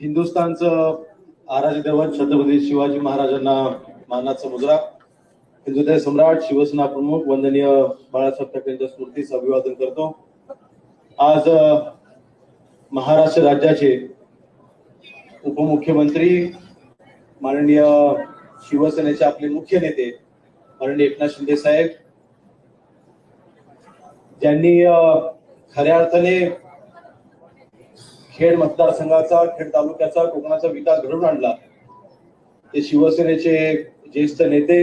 हिंदुस्थानचं आराध्य दैवत छत्रपती शिवाजी महाराजांना मानाचा मुजरा. हिंदुदय सम्राट शिवसेना प्रमुख वंदनीय बाळासाहेब ठाकरेंच्या स्मृतीचं स्मृतीस अभिवादन करतो. आज महाराष्ट्र राज्याचे उपमुख्यमंत्री माननीय शिवसेनेचे आपले मुख्य नेते माननीय एकनाथ शिंदे साहेब ज्यांनी खऱ्या अर्थाने खेड मतदारसंघाचा खेड तालुक्याचा कोकणाचा विकास घडवून आणला. ते शिवसेनेचे ज्येष्ठ नेते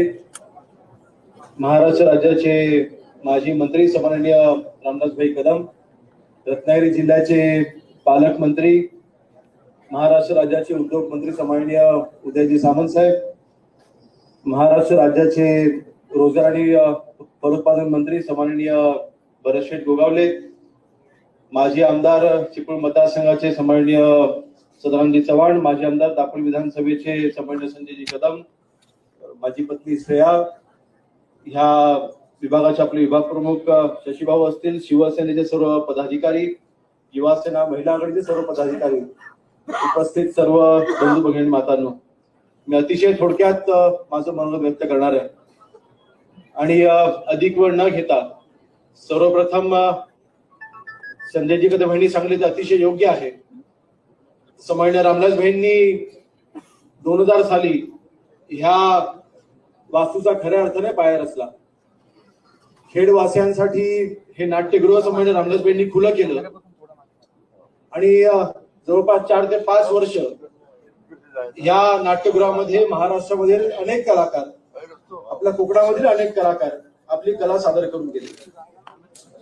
महाराष्ट्र राज्याचे माजी मंत्री सन्माननीय रामदासभाई कदम रत्नागिरी जिल्ह्याचे पालकमंत्री महाराष्ट्र राज्याचे उद्योग मंत्री सन्माननीय उदयजी सामंत साहेब महाराष्ट्र राज्याचे रोजगार आणि फलोत्पादन मंत्री सन्माननीय भरतशेठ गोगावले माजी आमदार चिपळूण मतदारसंघाचे सन्माननीय सदानंदजी चव्हाण माजी आमदार दापोली विधानसभेचे सन्माननीय संजयजी कदम माझी पत्नी श्रेया ह्या विभागाचे आपले विभाग प्रमुख शशीभाऊ असतील शिवसेनेचे सर्व पदाधिकारी युवासेना महिला आघाडीचे सर्व पदाधिकारी उपस्थित सर्व बंधू भगिनी मातांनो. मी अतिशय थोडक्यात माझं मनोगत व्यक्त करणार आहे. आणि अधिक वेळ न घेता सर्वप्रथम संजयजी कदम यांनी सांगले ते अतिशय योग्य आहे. समान्य रामदास भाईंनी दोन हजार साली ह्या वास्तूचा खऱ्या अर्थाने पाया रचला. खेडवासियांसाठी हे नाट्यगृह समान्य रामदास भाईंनी खुलं केलं. आणि जवळपास चार ते पाच वर्ष या नाट्यगृहामध्ये महाराष्ट्रामधील अनेक कलाकार आपल्या कोकणामधील अनेक कलाकार आपली कला सादर करून गेले.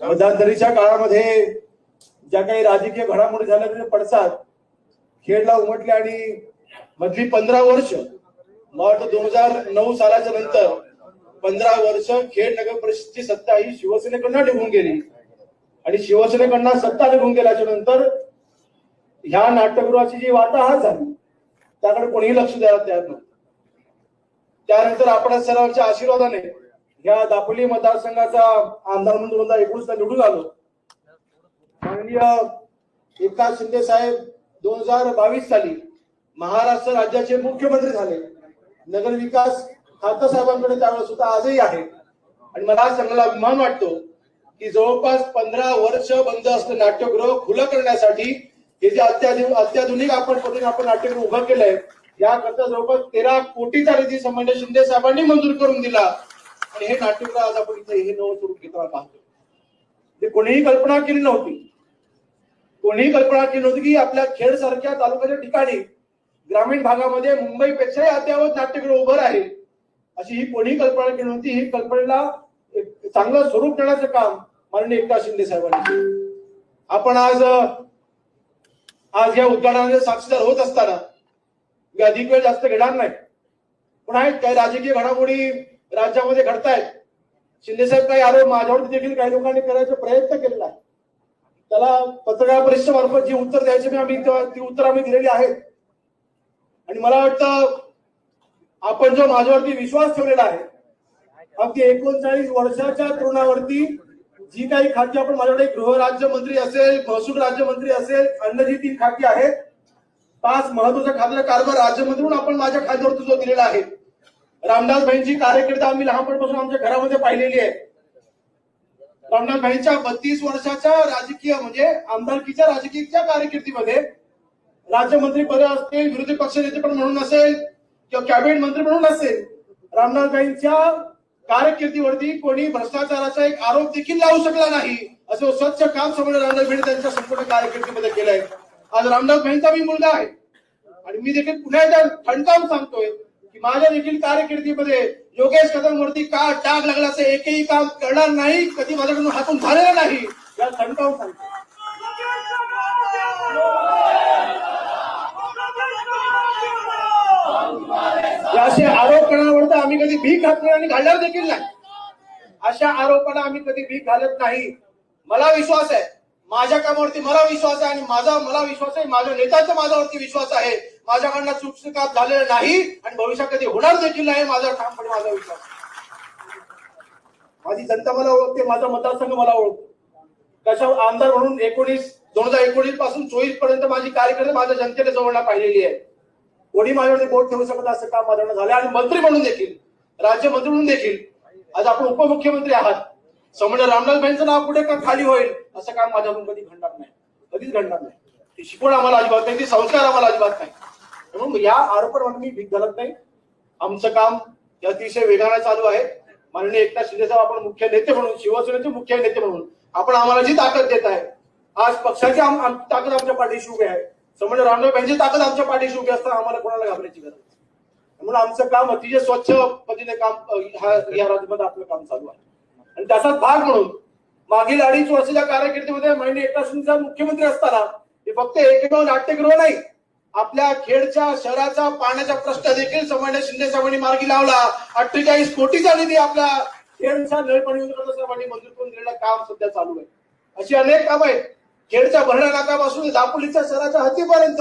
मध्यंतरीच्या काळामध्ये ज्या काही राजकीय घडामोडी झाल्या त्याचे पडसाद खेडला उमटले आणि मधली पंधरा वर्ष मला वाटतं दोन हजार नऊ सालाच्या नंतर पंधरा वर्ष खेड नगर परिषदची सत्ता ही शिवसेनेकडनं निघून गेली. आणि शिवसेनेकडनं सत्ता निघून गेल्याच्यानंतर ह्या नाट्यगृहाची जी वाटाघाट झाली त्याकडे कोणीही लक्ष द्यायला तयार नव्हतं त्यानंतर आपण सर्वांच्या आशीर्वादाने या दापोली मतदारसंघाचा आमदार म्हणून दोन हजार एकोणीसला निवडून आलो. माननीय एकनाथ शिंदे साहेब दोन हजार बावीस साली महाराष्ट्र राज्याचे मुख्यमंत्री झाले. नगर विकास खातं साहेबांकडे त्यावेळेस सुद्धा आजही आहे. आणि मला आज चांगला अभिमान वाटतो की जवळपास पंधरा वर्ष बंद असलं नाट्यगृह खुलं करण्यासाठी हे जे अत्याधुनिक अत्याधुनिक आपण पद्धतीने आपण नाट्यगृह उभं केलंय याकरता जवळपास तेरा कोटीचा निधी संबंध शिंदे साहेबांनी मंजूर करून दिला. आणि हे नाट्यगृह आज आपण इथे हे नवं स्वरूप घेताना पाहतो ते कोणीही कल्पना केली नव्हती. कोणीही कल्पना केली नव्हती की आपल्या खेड सारख्या तालुक्याच्या ठिकाणी ग्रामीण भागामध्ये मुंबईपेक्षाही अद्यावत नाट्यगृह उभं राहील. अशी ही कोणीही कल्पना केली नव्हती. ही कल्पनेला एक चांगलं स्वरूप देण्याचं काम माननीय एकनाथ शिंदे साहेबांनी आपण आज आज या उद्घाटनाचे साक्षीदार होत असताना मी अधिक वेळ जास्त घेणार नाही. पण आहेत काही राजकीय घडामोडी राज्यामध्ये घडतायत. शिंदेसाहेब काही आरोप माझ्यावरती देखील काही लोकांनी करायचा प्रयत्न केलेला आहे. त्याला पत्रकार परिषदेमार्फत जी उत्तर द्यायची मी आम्ही ती उत्तर आम्ही दिलेली आहेत आणि मला वाटतं आपण जो माझ्यावरती विश्वास ठेवलेला आहे अगदी एकोणचाळीस वर्षाच्या तरुणावरती जी काही खाती आपण माझ्याकडे गृह राज्यमंत्री असेल महसूल राज्यमंत्री असेल अन्य जी तीन खाती आहेत पाच महत्त्वाच्या खात्याचा कारभार राज्यमंत्री म्हणून आपण माझ्या खात्यावरती जो दिलेला आहे. रामदास भाईंची कार्यकर्ता आम्ही लहानपणापासून आमच्या घरामध्ये पाहिलेली आहे. रामदास भाईंच्या बत्तीस वर्षाच्या राजकीय म्हणजे आमदारकीच्या राजकीयच्या कारकिर्दीमध्ये राज्यमंत्री पद असतील विरोधी पक्षनेते पण म्हणून असेल किंवा कॅबिनेट मंत्री म्हणून असेल रामनाथ भाईंच्या कारकिर्दीवरती कोणी भ्रष्टाचाराचा एक आरोप देखील लावू शकला नाही असं स्वच्छ काम समोर रामदास भाई त्यांच्या संपूर्ण कारकिर्दीमध्ये केलंय. आज रामदास भाईंचा मी मुलगा आहे. आणि मी देखील पुन्हा एकदा ठणकावून सांगतोय की माझ्या देखील कारकिर्दीमध्ये योगेश कदमवरती का डाग लागला असं एकही काम करणार नाही कधी माझ्याकडून हातून झालेलं नाही या ठणकावून सांगतो. असे आरोप करण्यावर आम्ही कधी भीक घातली आणि घालणार देखील नाही. अशा आरोपांना आम्ही कधी भीक घालत नाही. मला विश्वास आहे माझ्या कामावरती मला विश्वास आहे आणि माझा मला विश्वास आहे. माझ्या नेत्याचा माझ्यावरती विश्वास आहे. माझ्याकडनं चुकचुकात झालेलं नाही आणि भविष्यात कधी होणार देखील नाही माझा ठामपणे माझा विश्वास माझी जनता मला ओळखते माझा मतदारसंघ मला ओळखतो. कशा आमदार म्हणून एकोणीस दोन हजार एकोणीसपासून चोवीसपर्यंत माझी कार्यकर्ते माझ्या जनतेने जवळला पाहिलेली आहे. कोणी माझ्यावरती बोट ठेवू शकत असं काम माझ्याकडे झालं आणि मंत्री म्हणून देखील राज्यमंत्री म्हणून देखील. आज आपण उपमुख्यमंत्री आहात. समजा रामदास भाईंचं नाव पुढे का खाली होईल? असं काम माझ्याकडून कधी घडणार नाही. कधीच घडणार नाही. ती शिकवण आम्हाला अजिबात नाही ती संस्कार आम्हाला अजिबात नाही. म्हणून या आरोपांवर मी भीक घालत नाही. आमचं काम हे अतिशय वेगाने चालू आहे. माननीय एकनाथ शिंदे साहेब आपण मुख्य नेते म्हणून शिवसेनेचे मुख्य नेते म्हणून आपण आम्हाला जी ताकद देत आहे आज पक्षाची ताकद आमच्या पाठीशी उभी आहे. समजा रामदेव यांची ताकद आमच्या पाठीशी उभी असताना आम्हाला कोणाला घाबरायची गरज नाही. म्हणून आमचं काम अतिशय स्वच्छ पद्धतीने काम या राज्यामध्ये आपलं काम चालू आहे. आणि त्याचाच भाग म्हणून मागील अडीच वर्षाच्या कारकिर्दीमध्ये माननीय एकनाथ मुख्यमंत्री असताना हे फक्त एकमेव नाट्यगृह नाही आपल्या खेडच्या शहराचा पाण्याचा प्रश्न देखील समान्य शिंदे साहेबांनी मार्गी लावला. अठ्ठेचाळीस कोटीचा निधी आपल्या खेडच्या नळपाणी साहेबांनी मंजूर करून दिलेलं काम सध्या चालू आहे. अशी अनेक कामं आहेत. खेडच्या भरणा नाकापासून दापोलीच्या शहराच्या हद्दीपर्यंत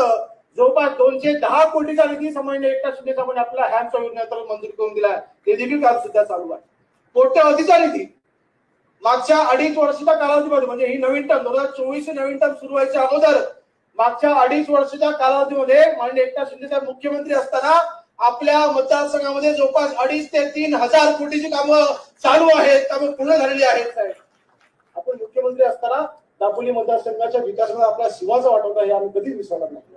जवळपास दोनशे दहा कोटीचा निधी सामान्य एकनाथ शिंदे साहेबांनी आपल्या हॅमच्या योजनेअंतर्गत मंजूर करून दिला आहे. ते देखील काम सध्या चालू आहे. कोट्यवधीचा निधी मागच्या अडीच वर्षाच्या कालावधीमध्ये म्हणजे ही नवीन टर्म दोन हजार चोवीस नवीन टर्म सुरू व्हायच्या अगोदर मागच्या अडीच वर्षाच्या कालावधीमध्ये माननीय एकनाथ शिंदे साहेब मुख्यमंत्री असताना आपल्या मतदारसंघामध्ये जवळपास अडीच ते तीन हजार कोटीची कामं चालू आहेत कामं पूर्ण झालेली आहेत साहेब. आपण मुख्यमंत्री असताना दापोली मतदारसंघाच्या विकासामध्ये आपला शिवाचा वाटवता हे आम्ही कधीच विसरणार नाही.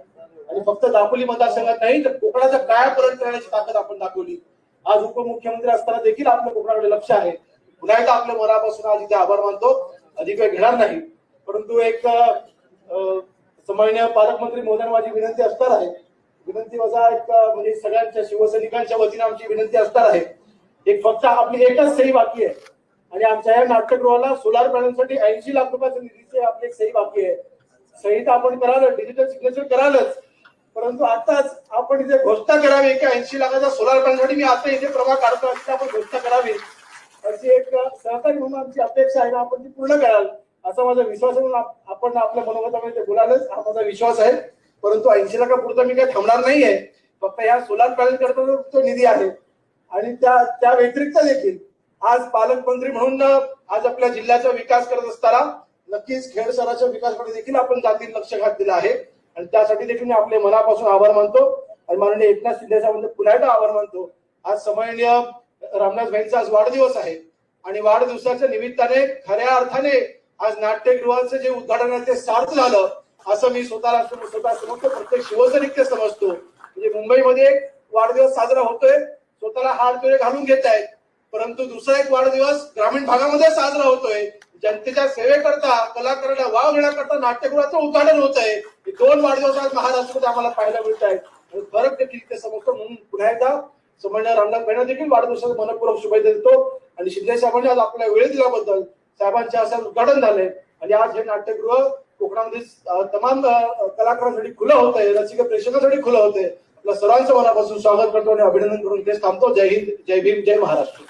आणि फक्त दापोली मतदारसंघात नाही तर कोकणाचा कायापर्यंत करण्याची ताकद आपण दाखवली. आज उपमुख्यमंत्री असताना देखील आपलं कोकणाकडे लक्ष आहे. पुन्हा एकदा आपल्या मनापासून आज इथे आभार मानतो. अधिक वेळ घेणार नाही परंतु एक समन्वय सामान्य पालकमंत्री मोदन माझी विनंती असणार आहे. विनंती वजा एक म्हणजे सगळ्यांच्या शिवसैनिकांच्या वतीने आमची विनंती असणार आहे. एक फक्त आपली एकच सही बाकी आहे. आणि आमच्या या नाट्यगृहाला सोलार पॅनलसाठी ऐंशी लाख रुपयाच्या निधीची आपली एक सही बाकी आहे. सही तर आपण कराल डिजिटल सिग्नेचर करालच. परंतु आताच आपण इथे घोषणा करावी की ऐंशी लाखाच्या सोलार पॅनलसाठी मी आता इथे प्रभाग काढतो आपण घोषणा करावी. सहकारी म्हणून आमची अपेक्षा आहे ना आपण ती पूर्ण कराल असा माझा विश्वास म्हणून आपण आपल्या मनोगतामध्ये ते बोलालच हा माझा विश्वास आहे. परंतु ऐंशी लाखापुरता मी काही थांबणार नाहीये. फक्त या सोलार पॅनल करता जो तो निधी आहे. आणि त्या त्या व्यतिरिक्त देखील आज पालकमंत्री म्हणून आज आपल्या जिल्ह्याचा विकास करत असताना नक्कीच खेड शहराच्या विकासाकडे देखील आपण जातील लक्ष घातलेलं आहे. आणि त्यासाठी देखील मी आपले मनापासून आभार मानतो. आणि माननीय एकनाथ शिंदे साहेबांचे पुन्हा एकदा आभार मानतो. आज समयनीय रामनाथ भाईंचा आज वाढदिवस आहे. आणि वाढदिवसाच्या निमित्ताने खऱ्या अर्थाने आज नाट्यगृहाचं जे उद्घाटन आहे ते सार्थ झालं असं मी स्वतःला स्वतः समजतो. प्रत्येक शिवसैनिक समजतो. म्हणजे मुंबईमध्ये एक वाढदिवस साजरा होतोय स्वतःला हार तुरे घालून घेत आहेत. परंतु दुसरा एक वाढदिवस ग्रामीण भागामध्ये साजरा होतोय. जनतेच्या सेवेकरता कलाकारांना वाव घेण्याकरता नाट्यगृहाचं उद्घाटन होत आहे दोन वाढदिवस आज महाराष्ट्रामध्ये आम्हाला पाहायला मिळत आहेत फरक देखील ते समजतो. म्हणून पुन्हा एकदा समन्वय रामनाथ भाईंना देखील वाढदिवसाचं मनपूर्वक शुभेच्छा देतो. आणि शिंदे साहेबांनी आज आपला वेळ दिल्याबद्दल साहेबांच्या असं उद्घाटन झालंय आणि आज हे नाट्यगृह कोकणामध्ये तमाम कलाकारांसाठी खुलं होत आहे रसिक प्रेक्षकांसाठी खुलं होत आहे आपल्या सर्वांचं मनापासून स्वागत करतो आणि अभिनंदन करून इथे थांबतो. जय हिंद जय भीम जय महाराष्ट्र.